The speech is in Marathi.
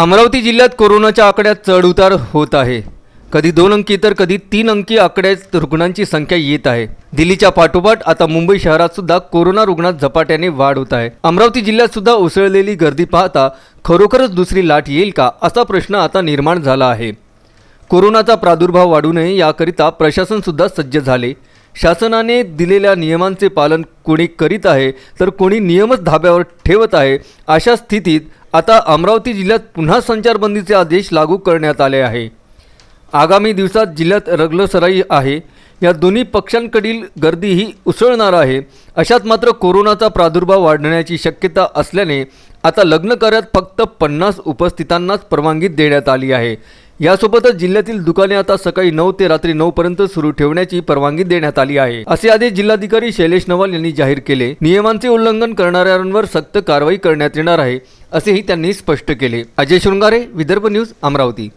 अमरावती जिल्ह्यात कोरोनाच्या आकड्यात चढउतार होत आहे. कधी दोन अंकी तर कधी तीन अंकी आकड्यात रुग्णांची संख्या येत आहे. दिल्लीच्या पाठोपाठ आता मुंबई शहरात सुद्धा कोरोना रुग्णात झपाट्याने वाढ होत आहे. अमरावती जिल्ह्यात सुद्धा उसळलेली गर्दी पाहता खरोखरच दुसरी लाट येईल का असा प्रश्न आता निर्माण झाला आहे. कोरोनाचा प्रादुर्भाव वाढू नये याकरिता प्रशासन सुद्धा सज्ज झाले. शासनाने दिलेल्या नियमांचे पालन कोणी करीत आहे तर कोणी नियमच धाब्यावर ठेवत आहे अशा स्थितीत आता अमरावती जिल्ह्यात पुन्हा संचारबंदीचे आदेश लागू करण्यात आले आहे. आगामी दिवसात जिल्ह्यात रगलसराई आहे. या दोन्ही पक्षांकडील गर्दी ही उसळणार आहे. अशात मात्र कोरोनाचा प्रादुर्भाव वाढण्याची शक्यता असल्याने आता लग्न कार्यात फक्त पन्नास उपस्थितांनाच परवानगी देण्यात आली आहे. यासोबतच जिल्ह्यातील दुकाने आता सकाळी नऊ ते रात्री नऊ पर्यंत सुरू ठेवण्याची परवानगी देण्यात आली आहे. असे आदेश जिल्हाधिकारी शैलेश नवाल यांनी जाहीर केले. नियमांचे उल्लंघन करणाऱ्यांवर सक्त कारवाई करण्यात येणार आहे असेही त्यांनी स्पष्ट केले. अजय शृंगारे विदर्भ न्यूज अमरावती.